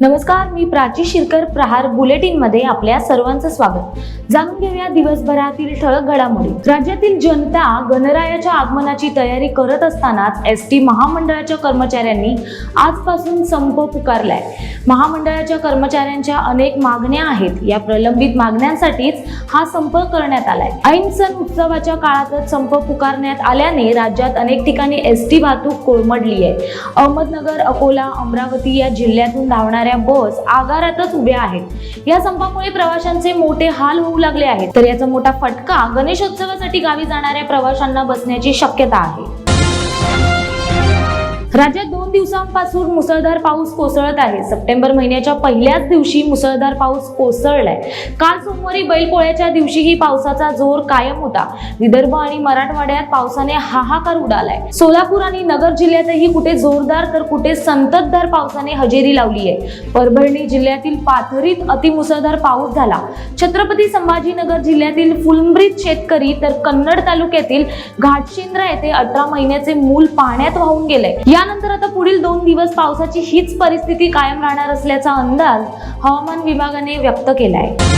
नमस्कार मी प्राची शिरकर प्रहार बुलेटिनमध्ये आपल्या सर्वांचं स्वागत. जाणून घेऊया दिवसभरातील ठळक घडामोडी. राज्यातील जनता गणरायाच्या आगमनाची तयारी करत असतानाच एस टी महामंडळाच्या कर्मचाऱ्यांनी आजपासून संप पुकारलाय. महामंडळाच्या कर्मचाऱ्यांच्या अनेक मागण्या आहेत. या प्रलंबित मागण्यांसाठीच हा संप करण्यात आलाय. ऐन सण उत्सवाच्या काळातच संप पुकारण्यात आल्याने राज्यात अनेक ठिकाणी एस टी वाहतूक कोळमडली आहे अहमदनगर अकोला अमरावती या जिल्ह्यातून धावणाऱ्या बस आगारातच उभ्या आहेत. या संपामुळे प्रवाशांचे मोठे हाल होऊ लागले आहेत. तर याचा मोठा फटका गणेशोत्सवासाठी गावी जाणाऱ्या प्रवाशांना बसण्याची शक्यता आहे. राज्यात दोन दिवसांपासून मुसळधार पाऊस कोसळत आहे. सप्टेंबर महिन्याच्या पहिल्याच दिवशी मुसळधार पाऊस कोसळलाय. काल सोमवारी बैलपोळ्याच्या दिवशीही पावसाचा जोर कायम होता. विदर्भ आणि मराठवाड्यात पावसाने हाहाकार उडालाय. सोलापूर आणि नगर जिल्ह्यातही कुठे जोरदार तर कुठे संततधार पावसाने हजेरी लावली आहे. परभणी जिल्ह्यातील पाथरीत अतिमुसळधार पाऊस झाला. छत्रपती संभाजीनगर जिल्ह्यातील फुलंब्रीत शेतकरी तर कन्नड तालुक्यातील घाटशिंद्रा येथे अठरा महिन्याचे मूल पाण्यात वाहून गेले. या यानंतर आता पुढील दोन दिवस पावसाची हीच परिस्थिती कायम राहणार असल्याचा अंदाज हवामान विभागाने व्यक्त केला आहे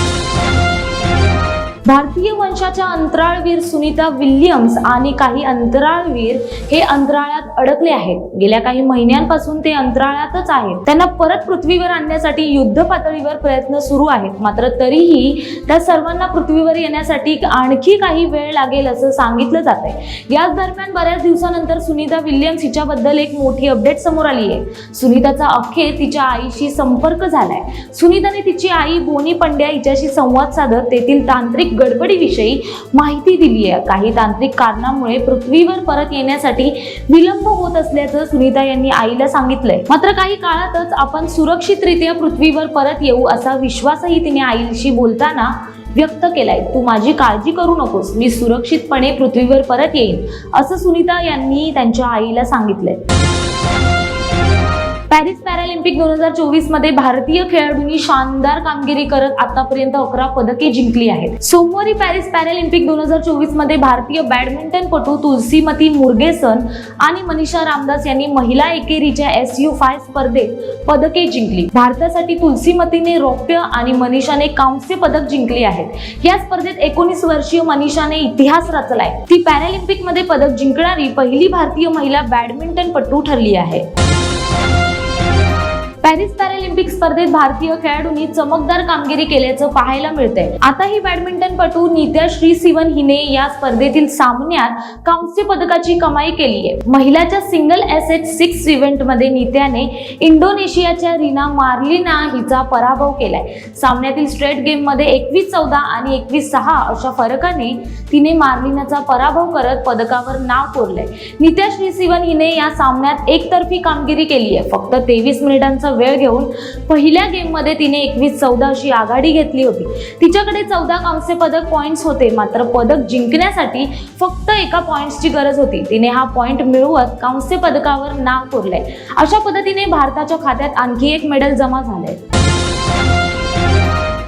भारतीय वंशाच्या अंतराळवीर सुनीता विल्यम्स आणि काही अंतराळवीर हे अंतराळात अडकले आहेत. गेल्या काही महिन्यांपासून ते अंतराळातच आहेत. त्यांना परत पृथ्वीवर आणण्यासाठी युद्ध पातळीवर प्रयत्न सुरू आहेत. मात्र तरीही त्या सर्वांना पृथ्वीवर येण्यासाठी आणखी काही वेळ लागेल असं सांगितलं जात आहे. याच दरम्यान बऱ्याच दिवसानंतर सुनीता विल्यम्स हिच्याबद्दल एक मोठी अपडेट समोर आली आहे. सुनीताचा अखेर तिच्या आईशी संपर्क झालाय. सुनीताने तिची आई बोनी पंड्या हिच्याशी संवाद साधत तेथील तांत्रिक गडबडीविषयी माहिती दिली आहे. काही तांत्रिक कारणामुळे पृथ्वीवर परत येण्यासाठी विलंब होत असल्याचं सुनीता यांनी आईला सांगितलंय. मात्र काही काळातच आपण सुरक्षितरित्या पृथ्वीवर परत येऊ असा विश्वासही तिने आईशी बोलताना व्यक्त केलाय. तू माझी काळजी करू नकोस. मी सुरक्षितपणे पृथ्वीवर परत येईन असं सुनीता यांनी त्यांच्या आईला सांगितलंय. पॅरिस पॅरालिम्पिक दोन हजार चोवीसमध्ये भारतीय खेळाडूंनी शानदार कामगिरी करत आतापर्यंत अकरा पदके जिंकली आहेत. सोमवारी पॅरिस पॅरालिम्पिक दोन हजार चोवीसमध्ये भारतीय बॅडमिंटनपटू तुलसीमती मुर्गेसन आणि मनीषा रामदास यांनी महिला एकेरीच्या एस यू फाय स्पर्धेत पदके जिंकली. भारतासाठी तुलसीमतीने रौप्य आणि मनीषाने कांस्य पदक जिंकले आहेत. या स्पर्धेत एकोणीस वर्षीय मनीषाने इतिहास रचलाय. ती पॅरालिम्पिकमध्ये पदक जिंकणारी पहिली भारतीय महिला बॅडमिंटनपटू ठरली आहे. पॅरिस पॅरालिम्पिक स्पर्धेत भारतीय खेळाडूंनी चमकदार कामगिरी केल्याचं पाहायला मिळतंय. आता ही बॅडमिंटनपटू नित्या श्रीसिवन हिने या स्पर्धेतील सामन्यात कांस्य पदकाची कमाई केली आहे महिलाच्या सिंगल एस एच सिक्स इव्हेंटमध्ये नित्याने इंडोनेशियाच्या रीना मार्लिना हिचा पराभव केलाय. सामन्यातील स्ट्रेट गेममध्ये एकवीस चौदा आणि एकवीस सहा अशा फरकाने तिने मार्लिनाचा पराभव करत पदकावर नाव कोरलंय. नित्या श्रीसिवन हिने या सामन्यात एकतर्फी कामगिरी केली आहे फक्त तेवीस मिनिटांचा वेळ घेऊन पहिल्या गेममध्ये तिने एकवीस चौदा अशी आघाडी घेतली होती. तिच्याकडे चौदा कांस्य पदक पॉईंट्स होते. मात्र पदक जिंकण्यासाठी फक्त एका पॉईंट्सची गरज होती. तिने हा पॉईंट मिळवत कांस्य पदकावर नाव कोरलंय. अशा पद्धतीने भारताच्या खात्यात आणखी एक मेडल जमा झालंय.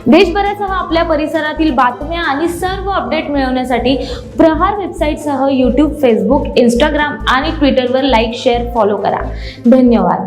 देशभरासह आपल्या परिसरातील बातम्या आणि सर्व अपडेट मिळवण्यासाठी प्रहार वेबसाईटसह यूट्यूब फेसबुक इंस्टाग्राम आणि ट्विटरवर लाईक शेअर फॉलो करा. धन्यवाद.